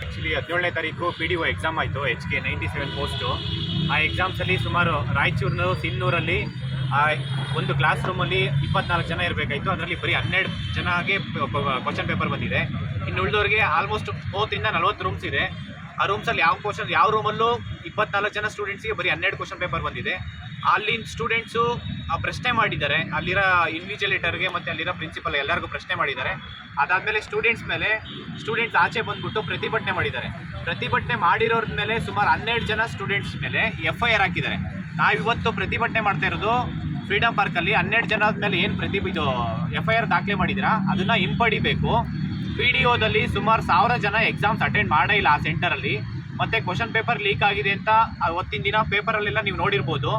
Actually ಹದಿನೇಳನೇ ತಾರೀಕು P D O exam ಆಯಿತು H K ninety seven post ಆ ಎಕ್ಸಾಮ್ಸಲ್ಲಿ ಸುಮಾರು ರಾಯಚೂರಿನ ಸಿನ್ನೂರಲ್ಲಿ, ಆ ಒಂದು ಕ್ಲಾಸ್ ರೂಮಲ್ಲಿ ಇಪ್ಪತ್ನಾಲ್ಕು ಜನ ಇರಬೇಕಾಯಿತು. ಅದರಲ್ಲಿ ಬರೀ ಹನ್ನೆರಡು ಜನಗೆ ಕ್ವಶನ್ ಪೇಪರ್ ಬಂದಿದೆ. ಇನ್ನು ಉಳಿದವ್ರಿಗೆ ಆಲ್ಮೋಸ್ಟ್ ಮೂವತ್ತರಿಂದ ನಲ್ವತ್ತು ರೂಮ್ಸ್ ಇದೆ. ಆ ರೂಮ್ಸಲ್ಲಿ ಯಾವ ಕ್ವಶನ್ ಯಾವ ರೂಮಲ್ಲೂ ಇಪ್ಪತ್ನಾಲ್ಕು ಜನ ಸ್ಟೂಡೆಂಟ್ಸ್ಗೆ ಬರೀ ಹನ್ನೆರಡು ಕ್ವಶನ್ ಪೇಪರ್ ಬಂದಿದೆ. ಅಲ್ಲಿನ ಸ್ಟೂಡೆಂಟ್ಸು ಪ್ರಶ್ನೆ ಮಾಡಿದ್ದಾರೆ. ಅಲ್ಲಿರೋ ಇನ್ವಿಜಿಲೇಟರ್ಗೆ ಮತ್ತು ಅಲ್ಲಿರೋ ಪ್ರಿನ್ಸಿಪಲ್ ಎಲ್ಲರಿಗೂ ಪ್ರಶ್ನೆ ಮಾಡಿದ್ದಾರೆ. ಅದಾದಮೇಲೆ ಸ್ಟೂಡೆಂಟ್ಸ್ ಮೇಲೆ ಸ್ಟೂಡೆಂಟ್ಸ್ ಆಚೆ ಬಂದ್ಬಿಟ್ಟು ಪ್ರತಿಭಟನೆ ಮಾಡಿದ್ದಾರೆ. ಪ್ರತಿಭಟನೆ ಮಾಡಿರೋರ ಮೇಲೆ ಸುಮಾರು ಹನ್ನೆರಡು ಜನ ಸ್ಟೂಡೆಂಟ್ಸ್ ಮೇಲೆ ಎಫ್ ಐ ಆರ್ ಹಾಕಿದ್ದಾರೆ. ನಾವಿವತ್ತು ಪ್ರತಿಭಟನೆ ಮಾಡ್ತಾ ಇರೋದು ಫ್ರೀಡಮ್ ಪಾರ್ಕಲ್ಲಿ ಹನ್ನೆರಡು ಜನ ಮೇಲೆ ಏನು ಪ್ರತಿ ಇದು ಎಫ್ ಐ ಆರ್ ದಾಖಲೆ ಮಾಡಿದ್ದೀರಾ? ಅದನ್ನು ಹಿಂಪಡಿಬೇಕು. ಪಿ ಡಿ ಒದಲ್ಲಿ ಸುಮಾರು ಸಾವಿರ ಜನ ಎಕ್ಸಾಮ್ಸ್ ಅಟೆಂಡ್ ಮಾಡೇ ಇಲ್ಲ ಆ ಸೆಂಟರಲ್ಲಿ ಮತ್ತು ಕ್ವಶನ್ ಪೇಪರ್ ಲೀಕ್ ಆಗಿದೆ ಅಂತ ಅವತ್ತಿನ ದಿನ ಪೇಪರಲ್ಲೆಲ್ಲ ನೀವು ನೋಡಿರ್ಬೋದು.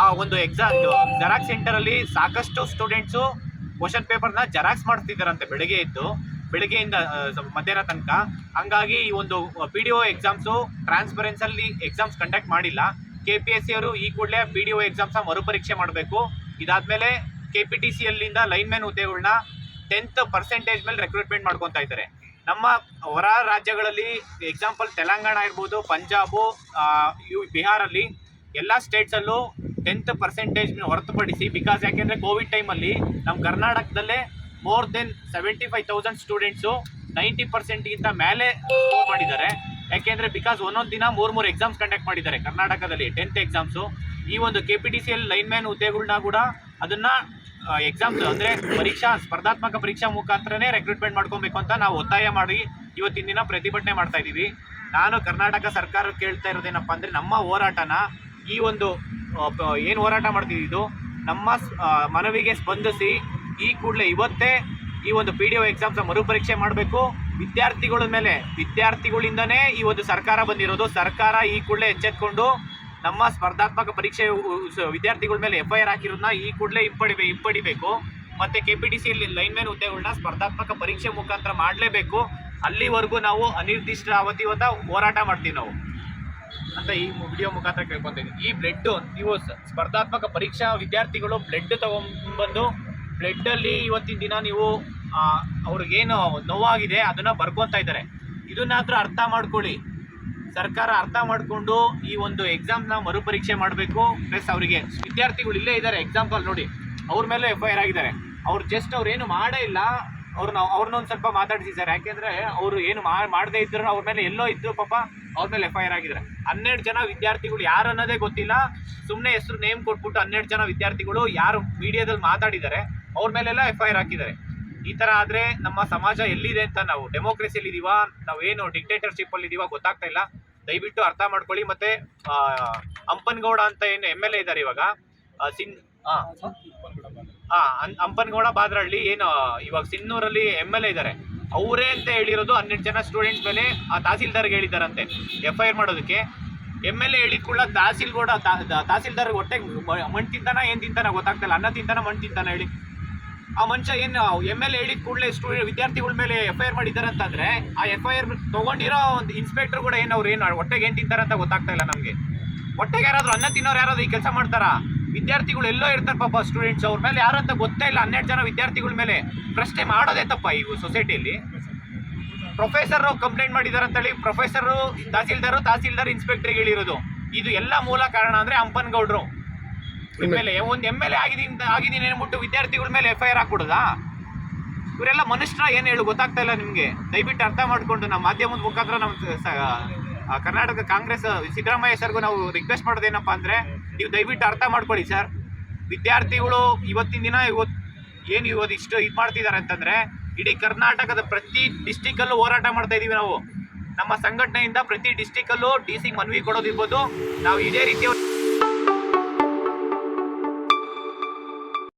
ಆ ಒಂದು ಎಕ್ಸಾಮ್ ಜೆರಾಕ್ಸ್ ಸೆಂಟರಲ್ಲಿ ಸಾಕಷ್ಟು ಸ್ಟೂಡೆಂಟ್ಸು ಕ್ವಶನ್ ಪೇಪರ್ನ ಜೆರಾಕ್ಸ್ ಮಾಡ್ತಿದ್ದಾರಂತೆ ಬೆಳಗ್ಗೆ ಇದ್ದು ಬೆಳಗ್ಗೆಯಿಂದ ಮಧ್ಯಾಹ್ನ ತನಕ. ಹಂಗಾಗಿ ಈ ಒಂದು ಪಿ ಡಿ ಒ ಎಕ್ಸಾಮ್ಸು ಟ್ರಾನ್ಸ್ಪರೆನ್ಸಲ್ಲಿ ಎಕ್ಸಾಮ್ಸ್ ಕಂಡಕ್ಟ್ ಮಾಡಿಲ್ಲ. ಕೆ ಪಿ ಎಸ್ ಸಿ ಅವರು ಈ ಕೂಡಲೇ ಪಿ ಡಿ ಒ ಎಕ್ಸಾಮ್ಸ್ನ ಮರುಪರೀಕ್ಷೆ ಮಾಡಬೇಕು. ಇದಾದಮೇಲೆ ಕೆ ಪಿ ಟಿ ಸಿ ಅಲ್ಲಿಂದ ಲೈನ್ಮ್ಯಾನ್ ಹುದ್ದೆಗಳನ್ನ ಟೆಂತ್ ಪರ್ಸೆಂಟೇಜ್ ಮೇಲೆ ರೆಕ್ರೂಟ್ಮೆಂಟ್ ಮಾಡ್ಕೊತಾ ಇದ್ದಾರೆ. ನಮ್ಮ ಹೊರ ರಾಜ್ಯಗಳಲ್ಲಿ ಎಕ್ಸಾಂಪಲ್ ತೆಲಂಗಾಣ ಇರ್ಬೋದು, ಪಂಜಾಬು ಬಿಹಾರಲ್ಲಿ ಎಲ್ಲ ಸ್ಟೇಟ್ಸಲ್ಲೂ ಟೆಂತ್ ಪರ್ಸೆಂಟೇಜ್ ಹೊರತುಪಡಿಸಿ ಬಿಕಾಸ್ ಯಾಕೆಂದರೆ ಕೋವಿಡ್ ಟೈಮಲ್ಲಿ ನಮ್ಮ ಕರ್ನಾಟಕದಲ್ಲೇ more than seventy five thousand students ninety ಪರ್ಸೆಂಟ್ಗಿಂತ ಮೇಲೆ ಸ್ಕೋರ್ ಮಾಡಿದ್ದಾರೆ. ಯಾಕೆಂದರೆ ಬಿಕಾಸ್ ಒಂದೊಂದು ದಿನ ಮೂರು ಮೂರು ಎಕ್ಸಾಮ್ಸ್ ಕಂಡಕ್ಟ್ ಮಾಡಿದ್ದಾರೆ ಕರ್ನಾಟಕದಲ್ಲಿ ಟೆಂತ್ ಎಕ್ಸಾಮ್ಸು ಈ ಒಂದು K P T C L lineman ಹುದ್ದೆಗಳನ್ನ ಕೂಡ ಅದನ್ನು ಎಕ್ಸಾಮ್ಸ್ ಅಂದರೆ ಪರೀಕ್ಷಾ, ಸ್ಪರ್ಧಾತ್ಮಕ ಪರೀಕ್ಷಾ ಮುಖಾಂತರನೇ ರೆಕ್ರೂಟ್ಮೆಂಟ್ ಮಾಡ್ಕೊಬೇಕು ಅಂತ ನಾವು ಒತ್ತಾಯ ಮಾಡಿ ಇವತ್ತಿನ ದಿನ ಪ್ರತಿಭಟನೆ ಮಾಡ್ತಾ ಇದ್ದೀವಿ. ನಾನು ಕರ್ನಾಟಕ ಸರ್ಕಾರ ಕೇಳ್ತಾ ಇರೋದೇನಪ್ಪ ಅಂದರೆ ನಮ್ಮ ಹೋರಾಟನ ಈ ಒಂದು ಏನು ಹೋರಾಟ ಮಾಡ್ತೀವಿ ಇದು ನಮ್ಮ ಮನವಿಗೆ ಸ್ಪಂದಿಸಿ ಈ ಕೂಡಲೇ ಇವತ್ತೇ ಈ ಒಂದು ಪಿ ಡಿ ಒ ಎಕ್ಸಾಮ್ಸ್ ಮರುಪರೀಕ್ಷೆ ಮಾಡಬೇಕು. ವಿದ್ಯಾರ್ಥಿಗಳ ಮೇಲೆ, ವಿದ್ಯಾರ್ಥಿಗಳಿಂದನೇ ಈ ಒಂದು ಸರ್ಕಾರ ಬಂದಿರೋದು. ಸರ್ಕಾರ ಈ ಕೂಡಲೇ ಎಚ್ಚೆತ್ಕೊಂಡು ನಮ್ಮ ಸ್ಪರ್ಧಾತ್ಮಕ ಪರೀಕ್ಷೆ ವಿದ್ಯಾರ್ಥಿಗಳ ಮೇಲೆ ಎಫ್ ಐ ಆರ್ ಹಾಕಿರೋದನ್ನ ಈ ಕೂಡಲೇ ಹಿಂಪಡಿಬೇ ಹಿಂಪಡಿಬೇಕು. ಮತ್ತು K P T C lineman ಹುದ್ದೆಗಳನ್ನ ಸ್ಪರ್ಧಾತ್ಮಕ ಪರೀಕ್ಷೆ ಮುಖಾಂತರ ಮಾಡಲೇಬೇಕು. ಅಲ್ಲಿವರೆಗೂ ನಾವು ಅನಿರ್ದಿಷ್ಟ ಅವಧಿ ಹೋರಾಟ ಮಾಡ್ತೀವಿ ನಾವು. ಅಂತ ಈ ವಿಡಿಯೋ ಮುಖಾಂತರ ಕೇಳ್ಕೊತೀನಿ. ಈ ಬ್ಲಡ್ ನೀವು ಸ್ಪರ್ಧಾತ್ಮಕ ಪರೀಕ್ಷಾ ವಿದ್ಯಾರ್ಥಿಗಳು ಬ್ಲಡ್ ತಗೊಂಡ್ಬಂದು ಬ್ಲಡ್ಡಲ್ಲಿ ಇವತ್ತಿನ ದಿನ ನೀವು ಅವ್ರಿಗೇನು ನೋವಾಗಿದೆ, ಅದನ್ನು ಬರ್ಕೊತಾ ಇದ್ದಾರೆ. ಇದನ್ನಾದ್ರೂ ಅರ್ಥ ಮಾಡ್ಕೊಳ್ಳಿ. ಸರ್ಕಾರ ಅರ್ಥ ಮಾಡಿಕೊಂಡು ಈ ಒಂದು ಎಕ್ಸಾಮ್ನ ಮರುಪರೀಕ್ಷೆ ಮಾಡಬೇಕು. ಪ್ಲಸ್ ಅವರಿಗೆ ವಿದ್ಯಾರ್ಥಿಗಳು ಇಲ್ಲೇ ಇದ್ದಾರೆ ಎಕ್ಸಾಂಪಲ್ ನೋಡಿ. ಅವ್ರ ಮೇಲೆ ಎಫ್ ಐ ಆರ್ ಆಗಿದ್ದಾರೆ. ಅವ್ರು ಜಸ್ಟ್ ಅವ್ರು ಏನು ಮಾಡೇ ಇಲ್ಲ. ಅವ್ರನ್ನ ಅವ್ರನ್ನ ಒಂದು ಸ್ವಲ್ಪ ಮಾತಾಡಿಸಿ ಸರ್. ಯಾಕೆಂದ್ರೆ ಅವರು ಏನು ಮಾಡದೇ ಇದ್ರು ಅವ್ರ ಮೇಲೆ ಎಲ್ಲೋ ಇದ್ದರು ಪಾಪ. ಅವ್ರ ಮೇಲೆ ಎಫ್ ಐ ಆರ್ ಆಗಿದ್ದಾರೆ ಹನ್ನೆರಡು ಜನ ವಿದ್ಯಾರ್ಥಿಗಳು ಯಾರು ಅನ್ನೋದೇ ಗೊತ್ತಿಲ್ಲ. ಸುಮ್ಮನೆ ಹೆಸರು ನೇಮ್ ಕೊಟ್ಬಿಟ್ಟು ಹನ್ನೆರಡು ಜನ ವಿದ್ಯಾರ್ಥಿಗಳು ಯಾರು ಮೀಡಿಯಾದಲ್ಲಿ ಮಾತಾಡಿದ್ದಾರೆ ಅವ್ರ ಮೇಲೆಲ್ಲ ಎಫ್ ಐ ಆರ್ ಹಾಕಿದ್ದಾರೆ. ಈ ಥರ ಆದರೆ ನಮ್ಮ ಸಮಾಜ ಎಲ್ಲಿದೆ ಅಂತ ನಾವು ಡೆಮೋಕ್ರೆಸಿಯಲ್ಲಿ ಇದೀವಾ? ನಾವೇನು ಡಿಕ್ಟೇಟರ್ಶಿಪ್ ಅಲ್ಲಿ ಇದೀವಾ ಗೊತ್ತಾಗ್ತಾ ಇಲ್ಲ. ದಯವಿಟ್ಟು ಅರ್ಥ ಮಾಡ್ಕೊಳ್ಳಿ ಮತ್ತೆ ಹಂಪನಗೌಡ ಅಂಪನ್ಗೌಡ ಅಂತ ಏನು ಎಂ ಎಲ್ ಎ ಇದ್ದಾರೆ ಇವಾಗ. ಸಿನ್ ಹಾಂ ಅಂಪನ್ಗೌಡ. ಬಾದ್ರಳ್ಳಿ ಏನು ಇವಾಗ ಸಿನ್ನೂರಲ್ಲಿ ಎಂ ಎಲ್ ಎ ಇದ್ದಾರೆ ಅವರೇ ಅಂತ ಹೇಳಿರೋದು ಹನ್ನೆರಡು ಜನ ಸ್ಟೂಡೆಂಟ್ಸ್ ಮೇಲೆ ಆ ತಹಸೀಲ್ದಾರ್ಗೆ ಹೇಳಿದಾರಂತೆ ಎಫ್ ಐ ಆರ್ ಮಾಡೋದಕ್ಕೆ. ಎಂ ಎಲ್ ಎ ಹೇಳಿದ ಕೂಡ ತಹಸೀಲ್ ತಾ- ತಹಸೀಲ್ದಾರ್ ಹೊಟ್ಟೆಗೆ ಮಣ್ಣು ತಿಂತಾನ, ಏನು ತಿಂತಾನ ಗೊತ್ತಾಗ್ತಿಲ್ಲ. ಅನ್ನ ತಿಂತಾನ, ಮಣ್ಣು ತಿಂತಾನ ಹೇಳಿ. ಆ ಮನುಷ್ಯ ಏನು ಎಂ ಎಲ್ ಎ ಹೇಳಿದ ಕೂಡಲೇ ಸ್ಟೂಡೆಂಟ್ ವಿದ್ಯಾರ್ಥಿಗಳ ಮೇಲೆ ಎಫ್ ಐ ಆರ್ ಮಾಡಿದ್ದಾರೆ ಆ ಎಫ್ ಐ ಆರ್ ತಗೊಂಡಿರೋ ಒಂದು ಇನ್ಸ್ಪೆಕ್ಟರ್ ಕೂಡ ಏನು ಅವ್ರು, ಏನು ಹೊಟ್ಟೆಗೆ ಏನು ತಿಂತಾರಂತ ಗೊತ್ತಾಗ್ತಾ ಇಲ್ಲ ನಮಗೆ. ಹೊಟ್ಟೆಗೆ ಯಾರಾದರೂ ಅನ್ನ ತಿನ್ನೋರು ಯಾರಾದ್ರೂ ಈ ಕೆಲಸ ಮಾಡ್ತಾರಾ? ವಿದ್ಯಾರ್ಥಿಗಳು ಎಲ್ಲೋ ಇರ್ತಾರೆ ಪಾಪ ಸ್ಟೂಡೆಂಟ್ಸ್ ಅವ್ರ ಮೇಲೆ. ಯಾರಂತ ಅಂತ ಗೊತ್ತೇ ಇಲ್ಲ. ಹನ್ನೆರಡು ಜನ ವಿದ್ಯಾರ್ಥಿಗಳ ಮೇಲೆ ಪ್ರಶ್ನೆ ಮಾಡೋದೇ ತಪ್ಪ ಈ ಸೊಸೈಟಿಯಲ್ಲಿ ಪ್ರೊಫೆಸರ್ ಕಂಪ್ಲೇಂಟ್ ಮಾಡಿದ್ದಾರೆ ಅಂತೇಳಿ ಪ್ರೊಫೆಸರು ತಹಸೀಲ್ದಾರು ತಹಸೀಲ್ದಾರ್ ಇನ್ಸ್ಪೆಕ್ಟರ್ಗೆ ಹೇಳಿರೋದು. ಇದು ಎಲ್ಲ ಮೂಲ ಕಾರಣ ಅಂದ್ರೆ ಹಂಪನಗೌಡರು ಎಂ ಎಲ್ ಎ ಒಂದು ಎಂ ಎಲ್ ಎ ಆಗಿದ್ದೀನಿ ಆಗಿದ್ದೀನಿ ಅಂದ್ಬಿಟ್ಟು ವಿದ್ಯಾರ್ಥಿಗಳ ಮೇಲೆ ಎಫ್ ಐ ಆರ್ ಹಾಕ್ಬಿಡೋದಾ? ಇವರೆಲ್ಲ ಮನುಷ್ಯರ ಏನು ಹೇಳು ಗೊತ್ತಾಗ್ತಾ ಇಲ್ಲ ನಿಮಗೆ. ದಯವಿಟ್ಟು ಅರ್ಥ ಮಾಡಿಕೊಂಡು ನಮ್ಮ ಮಾಧ್ಯಮದ ಮುಖಾಂತರ ನಮ್ಮ ಕರ್ನಾಟಕ ಕಾಂಗ್ರೆಸ್ ಸಿದ್ದರಾಮಯ್ಯ ಸರ್ಗೂ ನಾವು ರಿಕ್ವೆಸ್ಟ್ ಮಾಡೋದೇನಪ್ಪ ಅಂದರೆ, ನೀವು ದಯವಿಟ್ಟು ಅರ್ಥ ಮಾಡ್ಕೊಳ್ಳಿ ಸರ್. ವಿದ್ಯಾರ್ಥಿಗಳು ಇವತ್ತಿನ ದಿನ ಇವತ್ತು ಏನು ಇವತ್ತು ಇಷ್ಟು ಇದು ಮಾಡ್ತಿದ್ದಾರೆ ಅಂತಂದರೆ, ಇಡೀ ಕರ್ನಾಟಕದ ಪ್ರತಿ ಡಿಸ್ಟಿಕಲ್ಲೂ ಹೋರಾಟ ಮಾಡ್ತಾ ಇದೀವಿ ನಾವು. ನಮ್ಮ ಸಂಘಟನೆಯಿಂದ ಪ್ರತಿ ಡಿಸ್ಟಿಕಲ್ಲೂ ಡಿ ಸಿ ಮನವಿ ಕೊಡೋದಿರ್ಬೋದು. ನಾವು ಇದೇ ರೀತಿಯ